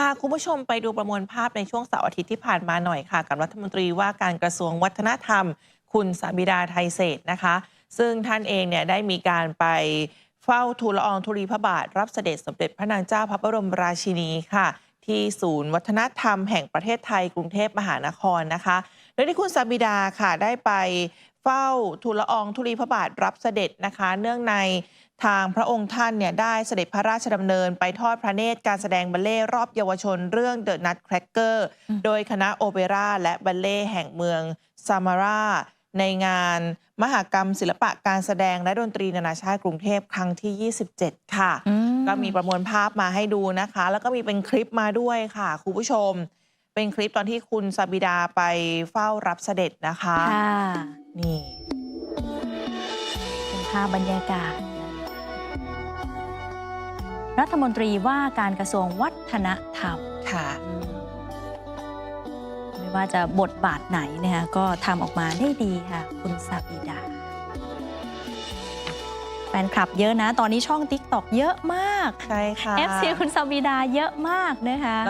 าคุณผู้ชมไปดูประมวลภาพในช่วงเสาร์อาทิตย์ที่ผ่านมาหน่อยค่ะ กับรัฐมนตรีว่าการกระทรวงวัฒนธรรม คุณสามิดาไทยเศรษฐ์นะคะ ซึ่งท่านเองเนี่ยได้มีการไปเฝ้าทูลละอองธุลีพระบาท รับเสด็จสมเด็จพระนางเจ้าพระบรมราชินีค่ะ ที่ศูนย์วัฒนธรรมแห่งประเทศไทยกรุงเทพมหานครนะคะ โดยที่คุณสามิดาค่ะได้ไปเฝ้าทูลละอองธุลีพระบาทรับเสด็จนะคะ เนื่องในทางพระองค์ท่านเนี่ยได้เสด็จพระราชดำเนินไปทอดพระเนตรการแสดงบัลเล่ต์รอบเยาวชนเรื่อง The Nutcracker อืมโดยคณะโอเปร่าและบัลเล่ต์แห่งเมืองซามาราในงานมหกรรมศิลปะการแสดงและดนตรีนานาชาติกรุงเทพครั้งที่ 27 ค่ะอื ก็มีประมวลภาพมาให้ดูนะคะ แล้วก็มีเป็นคลิปมาด้วยค่ะคุณผู้ชม เป็นคลิปตอนที่คุณซาบิดาไปเฝ้ารับเสด็จนะคะค่ะนี่เป็นภาพบรรยากาศ รัฐมนตรีว่าการกระทรวงวัฒนธรรม ค่ะ ไม่ว่าจะบทบาทไหนนะคะก็ทำออกมาได้ดีค่ะ คุณซาบิดา แฟนคลับเยอะนะ ตอนนี้ช่อง TikTok เยอะมาก ใช่ค่ะ FC คุณซาบิดาเยอะมากนะคะแล้ว